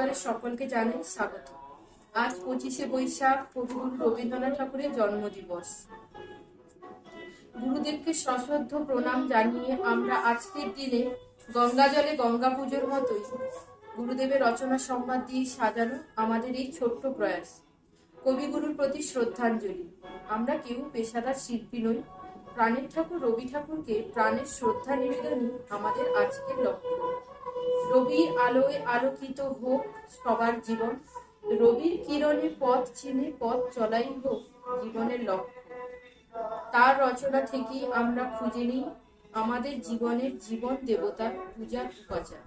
পরিবারের সকলকে জানাই স্বাগত। আজ পঁচিশে বৈশাখ কবিগুরু রবীন্দ্রনাথ ঠাকুরের জন্মদিবস। গুরুদেবকে সশ্রদ্ধ প্রণাম জানিয়ে আমরা আজকের দিনে গঙ্গা জলে গঙ্গা পুজোর মতোই গুরুদেবের রচনা সম্মান দিয়ে সাজানো আমাদের এই ছোট্ট প্রয়াস। কবিগুরুর প্রতি শ্রদ্ধাঞ্জলি। আমরা কেউ পেশাদার শিল্পী নই। প্রাণের ঠাকুর রবি ঠাকুরকে প্রাণের শ্রদ্ধা নিবেদনই আমাদের আজকের লক্ষ্য। রবির আলোয় আলোকিত হোক সবার জীবন। রবির কিরণে পথ চিনে, পথ চলাই হোক জীবনের লক্ষ্য। তার রচনা থেকেই আমরা খুঁজে নিই আমাদের জীবনের জীবন দেবতার পূজার উপাচার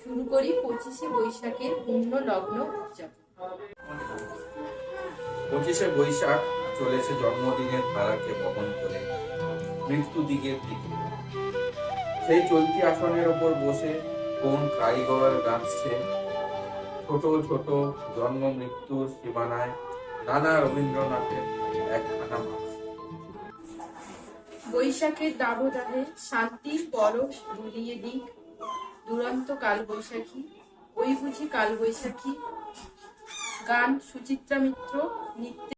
শুরু করি পঁচিশে বৈশাখের পূর্ণ লগ্ন উদযাপন। পঁচিশে বৈশাখ চলেছে জন্মদিনের ধারাকে বহন করে মৃত্যু দিকে। সেই চলতি আসনের ওপর বসে কোন কারিগর গাচ্ছে ছোট ছোট, জন্ম মৃত্যুর সীমানায় নানা রবীন্দ্রনাথের একখানা বৈশাখের দাবদাহে শান্তির পরশ বুলিয়ে দিক। দুরন্ত কাল বৈশাখী ওই বুঝি কাল বৈশাখী গান, সুচিত্রা মিত্র, নৃত্য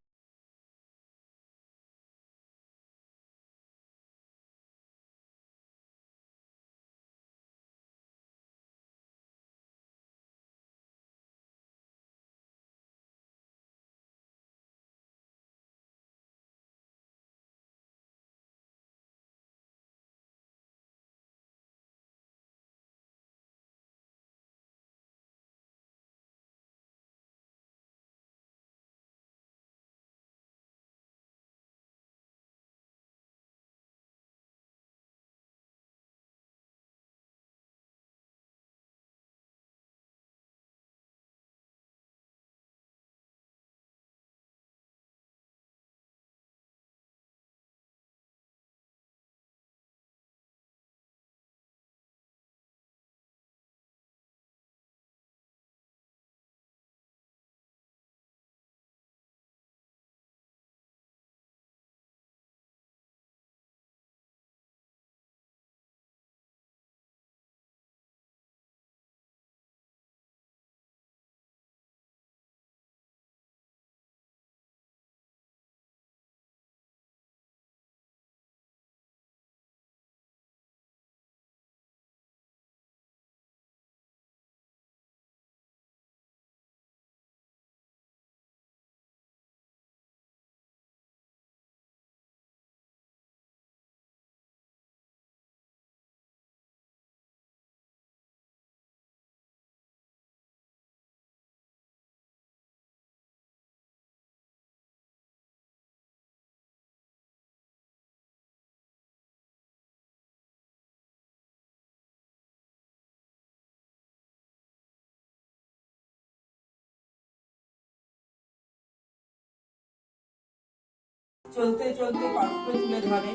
চলতে চলতে পাত্র তুলে ধরে।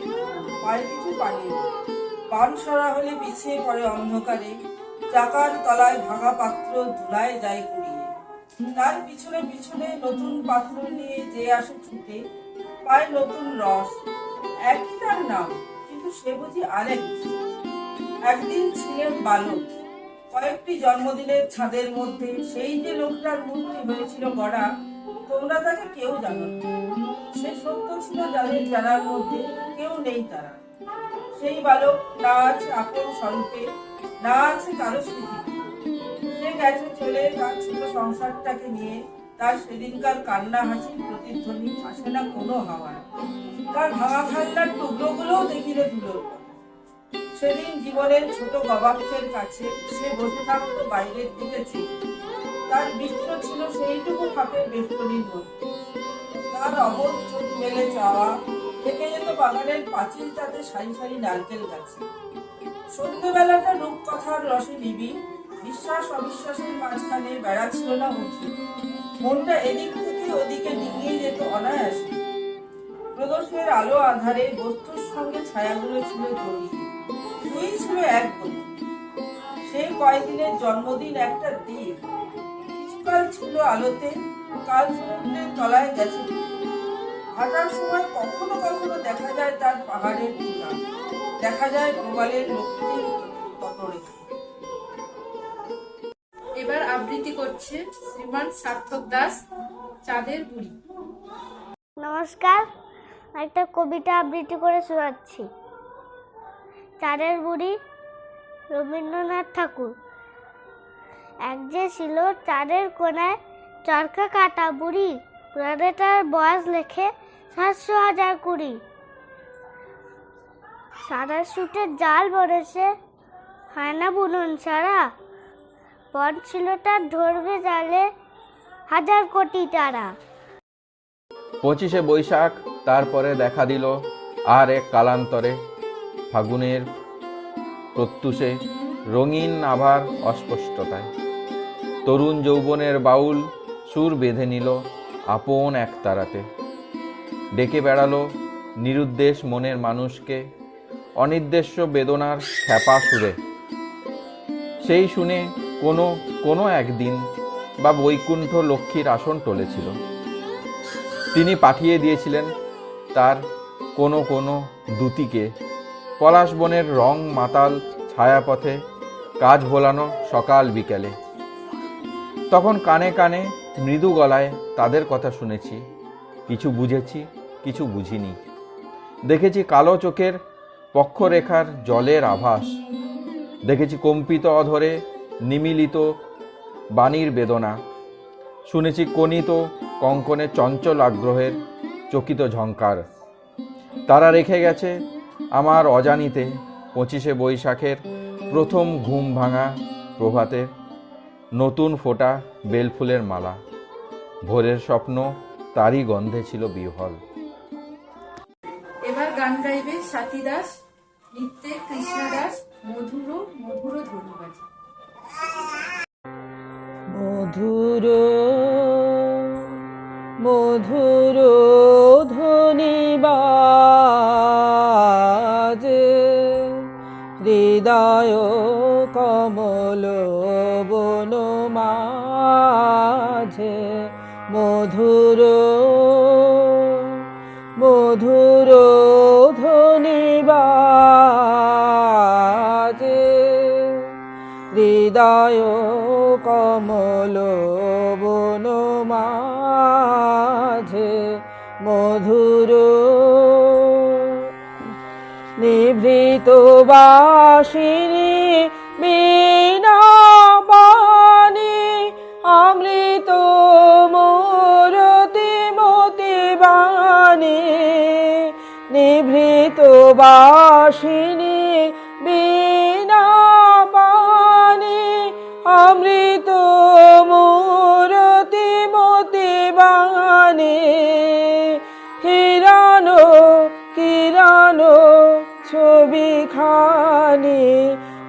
পায়ে কিছু পানি। পান সরা হলে পিছিয়ে পড়ে অন্ধকারে। চাকার তলায় ভাঙা পাত্র ধুলায় যায় কুড়িয়ে। তার পিছনে পিছনে নতুন পাত্র নিয়ে যে আসে ছুটে, পায় নতুন রস। একই তার নাম, কিন্তু সে বুঝি আরেক একদিন ছিলেন বালক। কয়েকটি জন্মদিনের ছাদের মধ্যে সেই যে লোকটার মূর্তি হয়েছিল গড়া তোমরা তাকে কেউ জানো। সে সত্য ছিল যাদের জানার মধ্যে কেউ নেই তারা। সেই বালক না আছে আপন স্বরূপে না আছে কারও স্মৃতি সে গেছে চলে তার ছোট সংসারটাকে নিয়ে। তার সেদিনকার কান্না হাসির প্রতিধ্বনি আসে না কোনো হাওয়ায় তার ভাঙা খান্নার টুকরোগুলোও দেখিলে ধুলোর সেদিন জীবনের ছোট গবাক্ষের কাছে সে বসে থাকতো বাইরের দিকে চেয়ে। তার বৃত্ত ছিল সেইটুকু ফাঁকের বেষ্টনীর মধ্যে তার অবধ চোখ মেলে চাওয়া, থেকে যেত বাগানের পাঁচিলটাতে সারি সারি নারকেল গাছে। সন্ধ্যেবেলাটা রূপকথার রসে নিবি বিশ্বাস অবিশ্বাসের মাঝখানে বেড়া ছিল না উঁচু। মনটা এদিক থেকে ওদিকে ডিঙিয়ে যেত অনায়াসে। প্রদর্শনের আলো আধারে বস্তুর সঙ্গে ছায়াগুলো ছিল জড়িয়ে দুই ছিল এক সেই কয়দিনের জন্মদিন একটা দ্বীপ কিছুকাল ছিল আলোতে, কাল সমুদ্রের তলায় গেছে। হাঁটার সময় কখনো কখনো দেখা যায় তার পাহাড়ের চূড়া দেখা যায় প্রবালের লক্ষ্মীর তটরেখা এবার আবৃত্তি করছে শ্রীমান সার্থক দাস, চাঁদের বুড়ি। নমস্কার একটা কবিতা আবৃত্তি করে শোনাচ্ছি। চাঁদের বুড়ি রবীন্দ্রনাথ ঠাকুর। এক যে ছিল চারের কোনায় চরকা কাটা বুড়ি পুরানেটার বয়স লেখে সাতশো হাজার কুড়ি। সারা সুটের জাল বলেছে, হয় না বুনুন সারা? বন ছিল তার ধরবে জালে হাজার কোটি তারা পঁচিশে বৈশাখ, তারপরে দেখা দিল আর এক কালান্তরে ফাগুনের প্রত্যুষে রঙিন আভার অস্পষ্টতায়। তরুণ যৌবনের বাউল সুর বেঁধে নিল আপন এক তারাতে। ডেকে বেড়ালো নিরুদ্দেশ মনের মানুষকে, অনির্দেশ্য বেদনার খ্যাপা সুরে। সেই শুনে কোনো কোনো একদিন বা বৈকুণ্ঠ লক্ষ্মীর আসন টলেছিল। তিনি পাঠিয়ে দিয়েছিলেন তার কোনো কোনো দূতিকে। পলাশ বনের রং মাতাল ছায়াপথে কাজ ভোলানো সকাল বিকেলে। তখন কানে কানে মৃদু গলায় তাদের কথা শুনেছি। কিছু বুঝেছি, কিছু বুঝিনি। দেখেছি কালো চোখের পক্ষরেখার জলের আভাস। দেখেছি কম্পিত অধরে নিমিলিত বাণীর বেদনা। শুনেছি কনিত কঙ্কনে চঞ্চল আগ্রহের চকিত ঝঙ্কার তারা রেখে গেছে আমার অজানিতে পঁচিশে বৈশাখের প্রথম ঘুম ভাঙা প্রভাতে। নতুন ফোটা বেলফুলের মালা। ভোরের স্বপ্ন তারই গন্ধে ছিল বিহল এবার গান গাইবে সাথী দাস নৃত্যে কৃষ্ণা দাস মধুর মধুর ধন্যবাদ মধুর মধুর ধ্বনিবাজ হৃদয় কমল বন মাঝে মধুর মধুর ধ্বনিবাজে হৃদয় কমল নিভৃত বাসিনী বিনা অমৃত মূরতি মতি বাণী নিভৃত বাসিনী বিনা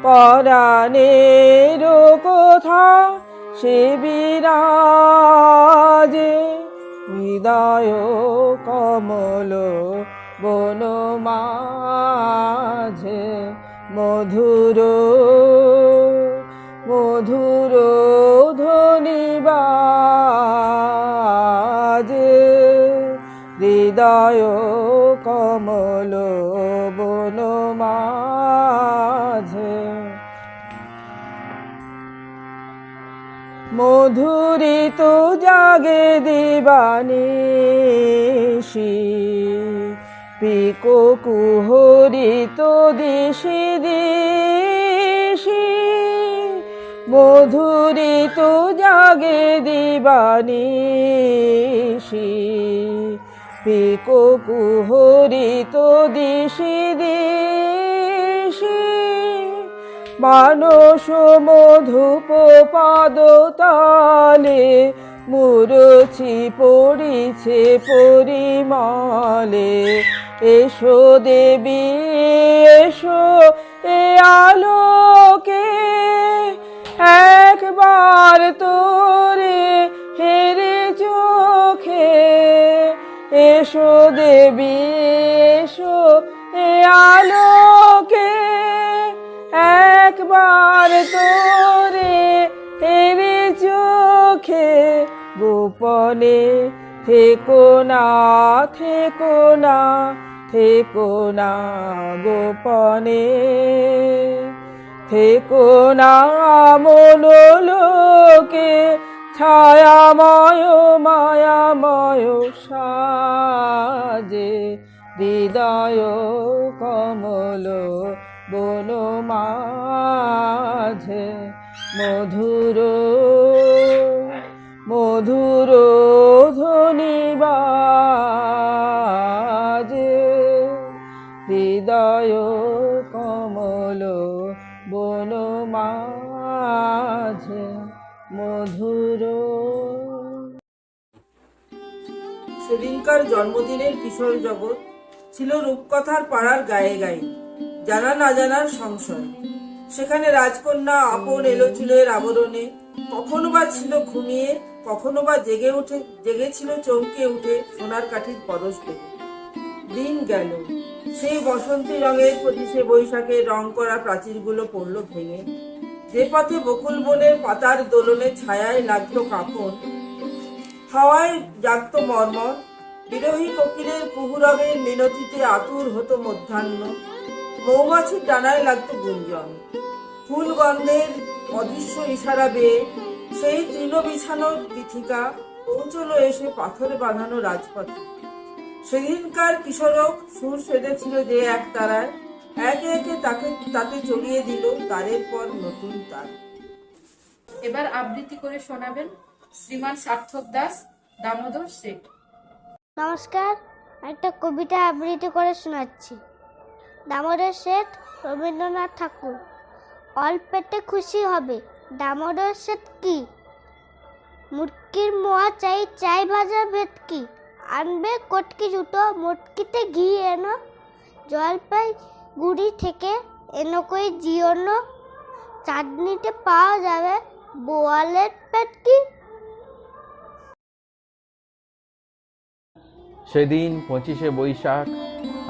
পরাণের কথা সে বিরাজে, হৃদয় কমল বন মাঝে, মধুর মধুর ধ্বনিবাজে হৃদয় কমল বন মাঝে। মধুরিত জাগে দিবানিশি পিকো কুহরিত দিশি দিশি। তো জাগে দিবানিশি পিকো কুহরি তো দিশি দিশি। মানস মধুপ পাদ তালে মুরছি পড়িছে পরিমলে। এসো দেবী, এসো এ আলোকে, একবার তোরে হেরে চোখে। এসো দেবী, এসো এ আলোকে তোরে হেরে চোখে গোপনে থেকো না থেকো না থেকো না গোপনে। থেকো না মনোলো আলোকে ছায়াময়, মায়াময় সাজে, হৃদয় কমল বন মাঝে মধুর মধুর ধ্বনি বাজে। হৃদয় কমল বন মাঝে, মধুর। সেদিনকার জন্মদিনের কিশোর জগৎ ছিল রূপকথার পাড়ার গায়ে গায়ে, জানা না জানার সংশয়। সেখানে রাজকন্যা আপন এলো চুলের আবরণে। কখনো বা ছিল ঘুমিয়ে, কখনো বা জেগে উঠে, জেগেছিল চমকে উঠে সোনার কাঠির পরশ পেতে দিন গেল। সেই বসন্তী রঙের পঁচিশে বৈশাখে রং করা প্রাচীরগুলো পড়ল ভেঙে। যে পথে বকুল বনের পাতার দোলনে ছায়ায় লাগতো কাঁপন হাওয়ায় জাগতো মর্মর। বিরোহী কোকিলের কুহুরবের মিনতিতে আতুর হতো মধ্যাহ্ন। মৌমাছির ডানায় লাগতো গুঞ্জন। ফুল গন্ধের অদৃশ্য ইশারা বেয়ে সেই তৃণ বিছানোর পীঠিকা পৌঁছলো এসে পাথরে বাঁধানো রাজপথে। সেদিনকার কিশোরক সুর সেজেছিল যে এক তারায় একে একে তাকে তাতে চড়িয়ে দিল তারের পর নতুন তার। এবার আবৃত্তি করে শোনাবেন শ্রীমান সার্থক দাস দামোদর শেঠ। নমস্কার একটা কবিতা আবৃত্তি করে শোনাচ্ছি। দামোদর শেঠ, রবীন্দ্রনাথ ঠাকুর। অল্পেতে খুশি হবে, দামোদর শেঠ কি? মুটকির মোয়া চাই চাই ভাজা ভেটকি। আনবে কটকি জুতো, মুটকিতে ঘি এনো। জলপাই গুড়ি থেকে এনো কই জিওনো চাটনিতে পাওয়া যাবে বোয়ালের পেটকি। সেদিন পঁচিশে বৈশাখ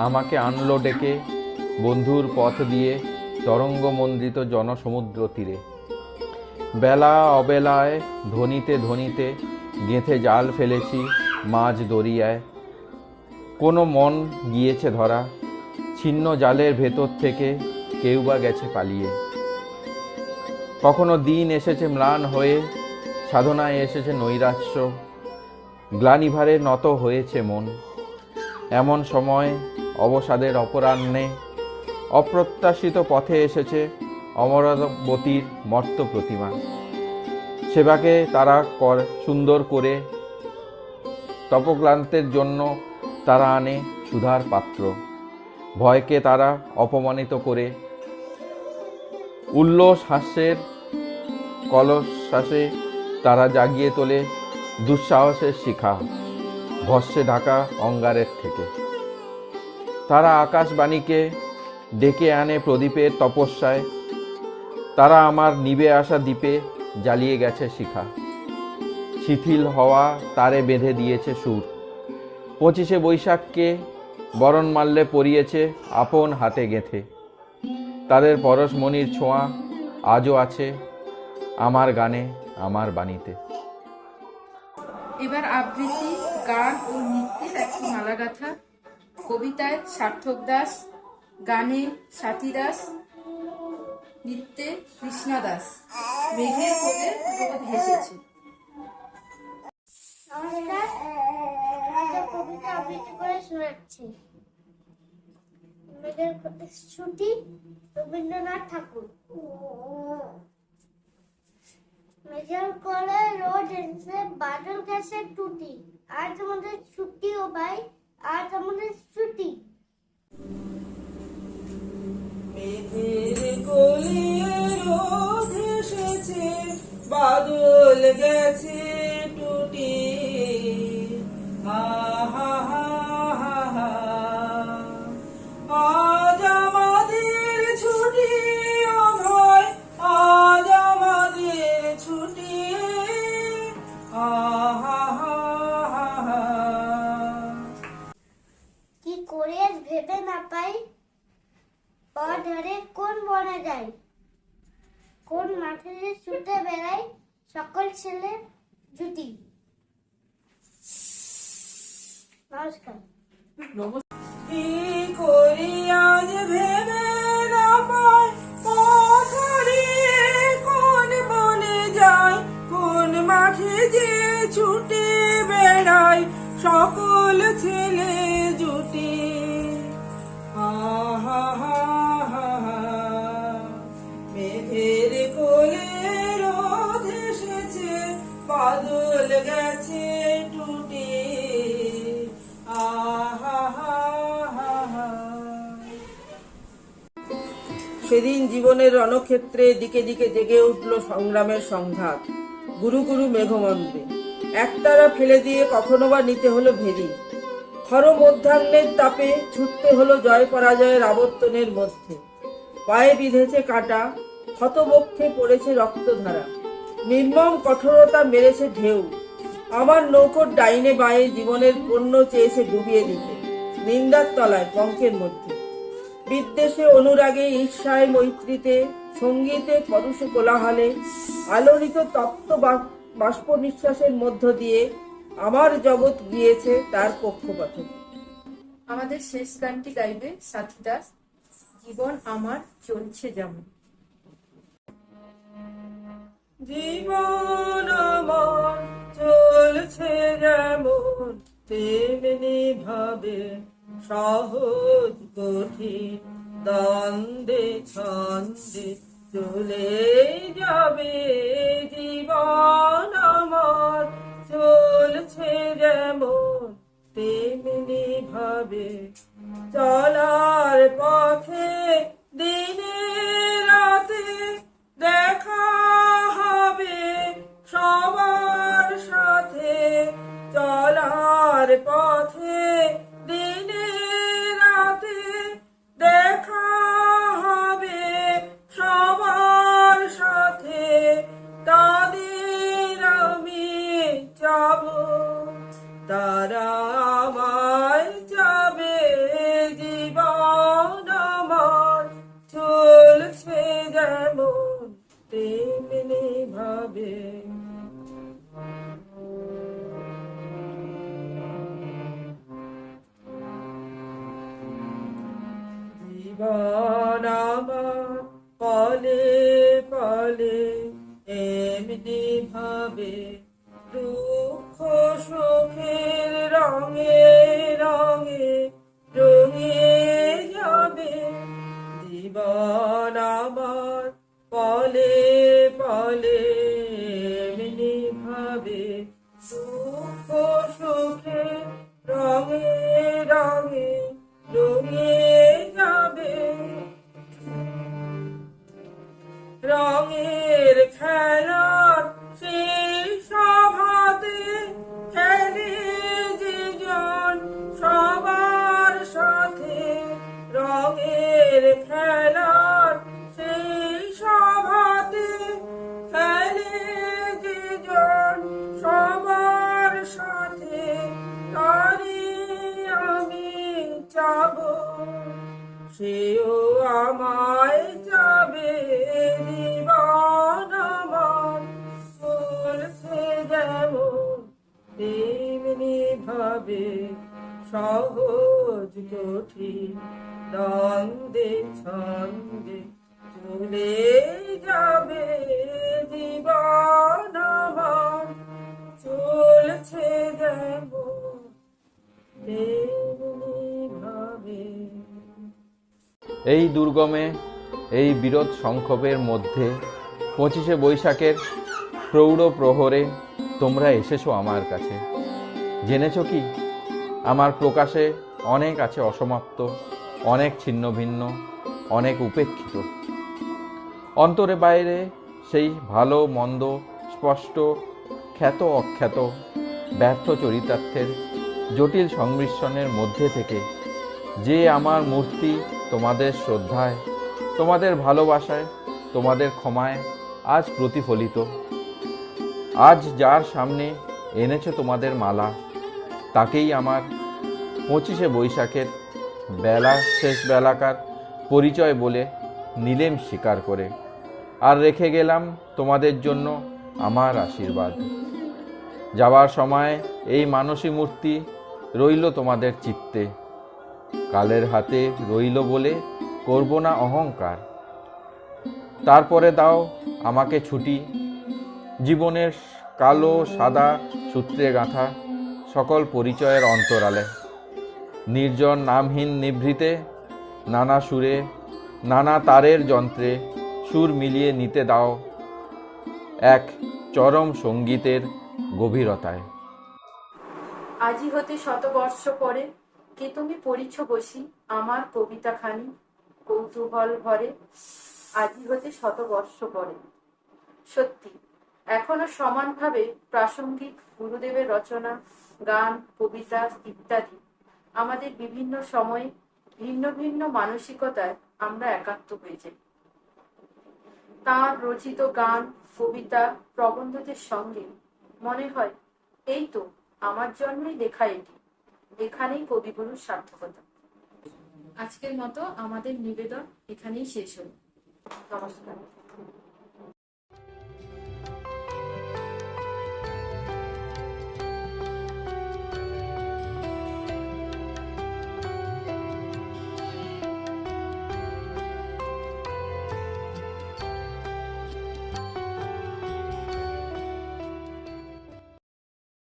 আমাকে আনলো ডেকে। বন্ধুর পথ দিয়ে তরঙ্গমন্ডিত জনসমুদ্র তীরে। বেলা অবেলায় ধনিতে ধনিতে গেঁথে জাল ফেলেছি মাছ দরিয়ায়। কোনো মন গিয়েছে ধরা, ছিন্ন জালের ভেতর থেকে কেউ বা গেছে পালিয়ে। কখনো দিন এসেছে ম্লান হয়ে, সাধনায় এসেছে নৈরাশ্য, গ্লানিভারে নত হয়েছে মন। এমন সময় অবসাদের অপরাহ্নে অপ্রত্যাশিত পথে এসেছে অমরাবতীর মর্ত প্রতিমা। সেবাকে তারা কর, সুন্দর করে তপক্লান্তের জন্য তারা আনে সুধার পাত্র। ভয়কে তারা অপমানিত করে। উল্লস হাস্যের কলশ্বাসে তারা জাগিয়ে তোলে দুঃসাহসের শিখা ভস্যে ঢাকা অঙ্গারের থেকে। তারা আকাশবাণীকে ডেকে আনে প্রদীপের তপস্যায়। তারা আমার নিবে আসা দ্বীপে জ্বালিয়ে গেছে শিখা। শিথিল হওয়া তারে বেঁধে দিয়েছে সুর। পঁচিশে বৈশাখকে বরণ মাল্যে পরিয়েছে আপন হাতে গেঁথে। তাদের পরশমণির ছোঁয়া আজও আছে আমার গানে, আমার বাণীতে। এবার আবৃত্তি, গান ও নৃত্যের একটি মালাগাথা, কবিতায় সার্থক দাস গানে সাথী দাস, নৃত্যে কৃষ্ণা দাস। মেঘের কোলে হেসেছে কবিতা আবৃত্তি করে শোনাচ্ছি। মেঘের ছুটি রবীন্দ্রনাথ ঠাকুর। মেঘের কোলে রোদ এসে বাদল গেছে টুটি। আজ আমাদের ছুটি ও ভাই, আজ আমাদের ছুটি মেঘের কোলে রোদ এসেছে, বাদল গেছে টুটি হা হা হা হা। আজ আমাদের ছুটি ভাই, আজ ছুটি হা হা হা হা। কি করে ভেবে না পাই ধরে কোন বনে যায় কোন মাঠে ছুটে বেড়ায় সকল ছেলে জুটি। নমস্কার। কি করি আজ ভেবে সেদিন জীবনের রণক্ষেত্রে দিকে দিকে জেগে উঠল সংগ্রামের সংঘাত। গুরু গুরু মেঘমন্দ্রে একতারা ফেলে দিয়ে কখনো বা নিতে হলো ভেরি খর মধ্যাহ্নের তাপে ছুটতে হলো জয় পরাজয়ের আবর্তনের মধ্যে। পায়ে বিঁধেছে কাটা ক্ষতবক্ষে পড়েছে রক্তধারা। নির্মম কঠোরতা মেরেছে ঢেউ। আমার নৌকোর ডাইনে বাঁয়ে জীবনের পণ্য চেয়েছে ডুবিয়ে দিতে। নিন্দার তলায় পঙ্কের মধ্যে। বিদ্বেষে অনুরাগে ঈর্ষায় মৈত্রীতে সঙ্গীতে পরুষ কোলাহলে আলোড়িত তপ্ত বাষ্প নিঃশ্বাসের মধ্য দিয়ে আমার জগৎ গিয়েছে তার কক্ষপথে। আমাদের শেষ গানটি গাইবে সাথী দাস। জীবন আমার চলছে যেমন। জীবন আমার চলছে যেমন। তেমনি ভাবে সহজ কঠিন দ্বন্দ্বে ছন্দে চলে যাবে জীবন আমার। চলছে যেমন তেমনি ভাবে চলার পথে দিনে রাতে দেখা হবে সবার চলার পথে দিনে রাতে দেখা হবে সবার সাথে। তাদের আমি যাব তারা ভাবে সুখ সুখে রঙে ভাবে সহজ কঠিন। দ্বন্দ্বে ছন্দে চলে যাবে জীবন আমার। চলছে যেমন এই দুর্গমে, এই বিরোধ সংক্ষোভের মধ্যে, পঁচিশে বৈশাখের প্রৌঢ় প্রহরে তোমরা এসেছ আমার কাছে। জেনেছো কি? আমার প্রকাশে অনেক আছে অসমাপ্ত, অনেক ছিন্ন ভিন্ন, অনেক উপেক্ষিত। অন্তরে বাইরে সেই ভালো, মন্দ, স্পষ্ট, খ্যাত, অখ্যাত, ব্যর্থ চরিতার্থের জটিল সংমিশ্রণের মধ্যে থেকে যে আমার মূর্তি তোমাদের শ্রদ্ধায়, তোমাদের ভালোবাসায়, তোমাদের ক্ষমায় আজ প্রতিফলিত। আজ যার সামনে এনেছে তোমাদের মালা তাকেই আমার পঁচিশে বৈশাখের বেলা, শেষ বেলাকার পরিচয় বলে নিলেম স্বীকার করে। আর রেখে গেলাম তোমাদের জন্য আমার আশীর্বাদ। যাওয়ার সময় এই মানসী মূর্তি রইল তোমাদের চিত্তে। কালের হাতে রইল বলে করব না অহংকার। তারপরে দাও আমাকে ছুটি। জীবনের কালো সাদা সূত্রে গাঁথা সকল পরিচয়ের অন্তরালে। নির্জন নামহীন নিভৃতে, নানা সুরে, নানা তারের যন্ত্রে সুর মিলিয়ে নিতে দাও এক চরম সঙ্গীতের গভীরতায়। আজি হতে শতবর্ষ পরে কে তুমি পড়িছ বসি আমার কবিতা খানি, কৌতূহল ভরে। আজি হতে শতবর্ষ পরে। সত্যি, এখনও সমানভাবে প্রাসঙ্গিক গুরুদেবের রচনা গান, কবিতা, ইত্যাদি। আমাদের বিভিন্ন সময়ে ভিন্ন ভিন্ন মানসিকতায় আমরা একাত্ম হয়ে যাই। তার রচিত গান, কবিতা, প্রবন্ধদের সঙ্গে মনে হয়, এই তো আমার জন্যই লেখা এটি। এখানেই কবিগুরুর সার্থকতা। আজকের মতো আমাদের নিবেদন এখানেই শেষ হল। নমস্কার।